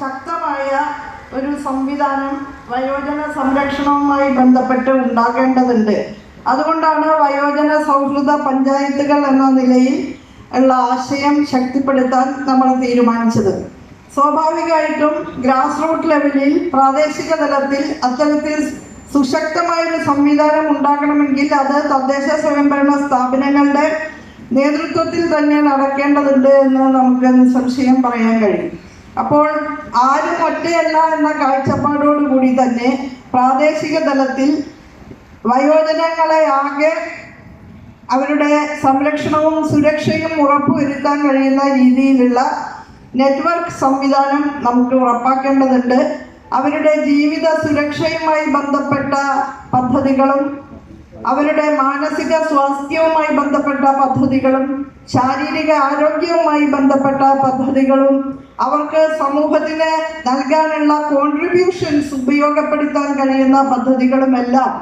ശക്തമായ ഒരു സംവിധാനം വയോജന സംരക്ഷണവുമായി ബന്ധപ്പെട്ട് ഉണ്ടാകേണ്ടതുണ്ട്. അതുകൊണ്ടാണ് വയോജന സൗഹൃദ പഞ്ചായത്തുകൾ എന്ന നിലയിൽ ഉള്ള ആശയം ശക്തിപ്പെടുത്താൻ നമ്മൾ തീരുമാനിച്ചത്. സ്വാഭാവികമായിട്ടും ഗ്രാസ് റൂട്ട് ലെവലിൽ പ്രാദേശിക തലത്തിൽ അത്തരത്തിൽ സുശക്തമായ ഒരു സംവിധാനം ഉണ്ടാകണമെങ്കിൽ അത് തദ്ദേശ സ്വയംഭരണ സ്ഥാപനങ്ങളുടെ നേതൃത്വത്തിൽ തന്നെ നടക്കേണ്ടതുണ്ട് എന്ന് നമുക്ക് നിസ്സംശയം പറയാൻ കഴിയും. അപ്പോൾ ആരും ഒറ്റയല്ല എന്ന കാഴ്ചപ്പാടോടുകൂടി തന്നെ പ്രാദേശിക തലത്തിൽ വയോജനങ്ങളെ ആകെ അവരുടെ സംരക്ഷണവും സുരക്ഷയും ഉറപ്പുവരുത്താൻ കഴിയുന്ന രീതിയിലുള്ള നെറ്റ്വർക്ക് സംവിധാനം നമുക്ക് ഉറപ്പാക്കേണ്ടതുണ്ട്. അവരുടെ ജീവിത സുരക്ഷയുമായി ബന്ധപ്പെട്ട പദ്ധതികളും അവരുടെ മാനസിക സ്വാസ്ഥ്യവുമായി ബന്ധപ്പെട്ട പദ്ധതികളും ശാരീരിക ആരോഗ്യവുമായി ബന്ധപ്പെട്ട പദ്ധതികളും അവർക്ക് സമൂഹത്തിന് നൽകാനുള്ള കോൺട്രിബ്യൂഷൻസ് ഉപയോഗപ്പെടുത്താൻ കഴിയുന്ന പദ്ധതികളുമെല്ലാം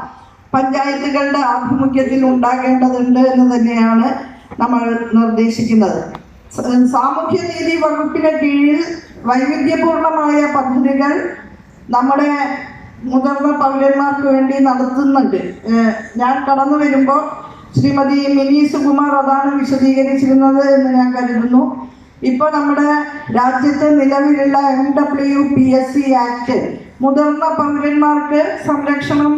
പഞ്ചായത്തുകളുടെ ആഭിമുഖ്യത്തിൽ ഉണ്ടാകേണ്ടതുണ്ട് എന്ന് തന്നെയാണ് നമ്മൾ നിർദ്ദേശിക്കുന്നത്. സാമൂഹ്യ സാമൂഹ്യനീതി വകുപ്പിന് കീഴിൽ വൈവിധ്യപൂർണമായ പദ്ധതികൾ നമ്മുടെ മുതിർന്ന പൗരന്മാർക്ക് വേണ്ടി നടത്തുന്നുണ്ട്. ഞാൻ കടന്നു വരുമ്പോൾ ശ്രീമതി മിനി സുകുമാർ അതാണ് വിശദീകരിച്ചിരുന്നത് എന്ന് ഞാൻ കരുതുന്നു. ഇപ്പോൾ നമ്മുടെ രാജ്യത്തെ നിലവിലുള്ള M W P S C act മുതിർന്ന പൗരന്മാർക്ക് സംരക്ഷണം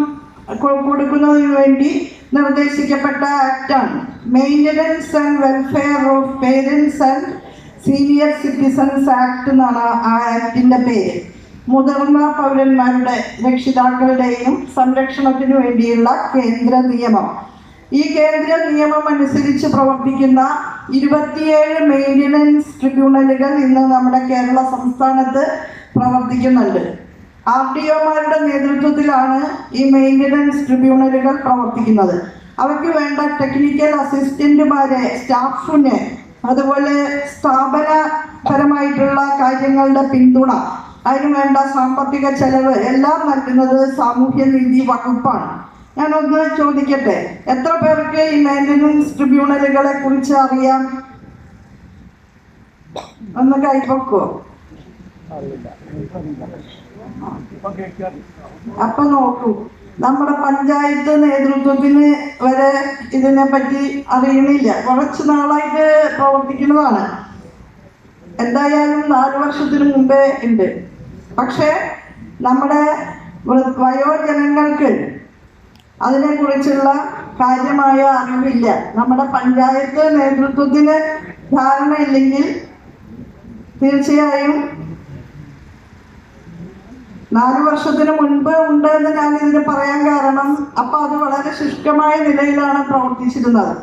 കൊടുക്കുന്നതിന് വേണ്ടി നിർദ്ദേശിക്കപ്പെട്ട ആക്റ്റാണ് maintenance and welfare of parents and senior citizens act എന്നാണ് ആ ആക്ടിന്റെ പേര്. മുതിർന്ന പൗരന്മാരുടെ രക്ഷിതാക്കളുടെയും സംരക്ഷണത്തിനു വേണ്ടിയുള്ള കേന്ദ്ര നിയമം. ഈ കേന്ദ്ര നിയമം അനുസരിച്ച് പ്രവർത്തിക്കുന്ന ഇരുപത്തിയേഴ് മെയിന്റനൻസ് ട്രിബ്യൂണലുകൾ ഇന്ന് നമ്മുടെ കേരള സംസ്ഥാനത്ത് പ്രവർത്തിക്കുന്നുണ്ട്. ആർ ഡി ഒമാരുടെ നേതൃത്വത്തിലാണ് ഈ മെയിന്റനൻസ് ട്രിബ്യൂണലുകൾ പ്രവർത്തിക്കുന്നത്. അവയ്ക്ക് വേണ്ട ടെക്നിക്കൽ അസിസ്റ്റന്റുമാരെ സ്റ്റാഫിനെ അതുപോലെ സ്ഥാപനപരമായിട്ടുള്ള കാര്യങ്ങളുടെ പിന്തുണ അതിനു വേണ്ട സാമ്പത്തിക ചെലവ് എല്ലാം നൽകുന്നത് സാമൂഹ്യനീതി വകുപ്പാണ്. ഞാനൊന്ന് ചോദിക്കട്ടെ എത്ര പേർക്ക് ഈ മെയിന്റനൻസ് ട്രിബ്യൂണലുകളെ കുറിച്ച് അറിയാം? ഒന്ന് കൈപ്പൊക്കോ അപ്പൊ നോക്കൂ നമ്മുടെ പഞ്ചായത്ത് നേതൃത്വത്തിന് വരെ ഇതിനെ പറ്റി അറിയണില്ല. കുറച്ച് നാളായിട്ട് പ്രവർത്തിക്കുന്നതാണ്. എന്തായാലും നാല് വർഷത്തിന് മുമ്പേ ഉണ്ട്. പക്ഷേ നമ്മുടെ വയോജനങ്ങൾക്ക് അതിനെക്കുറിച്ചുള്ള കാര്യമായ അറിവില്ല. നമ്മുടെ പഞ്ചായത്ത് നേതൃത്വത്തിന് ധാരണയില്ലെങ്കിൽ തീർച്ചയായും നാല് വർഷത്തിന് മുൻപ് ഉണ്ട് എന്ന് ഞാൻ ഇതിന് പറയാൻ കാരണം അപ്പൊ അത് വളരെ ശുഷ്കമായ നിലയിലാണ് പ്രവർത്തിച്ചിരുന്നത്.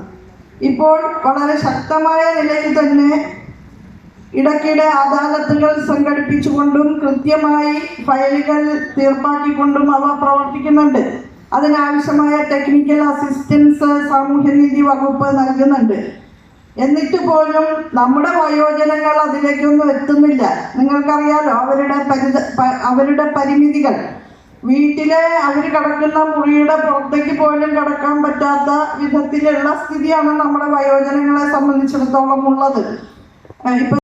ഇപ്പോൾ വളരെ ശക്തമായ നിലയിൽ തന്നെ ഇടയ്ക്കിടെ അദാലത്തുകൾ സംഘടിപ്പിച്ചുകൊണ്ടും കൃത്യമായി ഫയലുകൾ തീർപ്പാക്കിക്കൊണ്ടും അവ പ്രവർത്തിക്കുന്നുണ്ട്. അതിനാവശ്യമായ ടെക്നിക്കൽ അസിസ്റ്റൻസ് സാമൂഹ്യനീതി വകുപ്പ് നൽകുന്നുണ്ട്. എന്നിട്ട് പോലും നമ്മുടെ വയോജനങ്ങൾ അതിലേക്കൊന്നും എത്തുന്നില്ല. നിങ്ങൾക്കറിയാലോ അവരുടെ പരിത അവരുടെ പരിമിതികൾ. വീട്ടിലെ അവർ കിടക്കുന്ന മുറിയുടെ പുറത്തേക്ക് പോലും കിടക്കാൻ പറ്റാത്ത വിധത്തിലുള്ള സ്ഥിതിയാണ് നമ്മുടെ വയോജനങ്ങളെ സംബന്ധിച്ചിടത്തോളം ഉള്ളത്. ഇപ്പൊ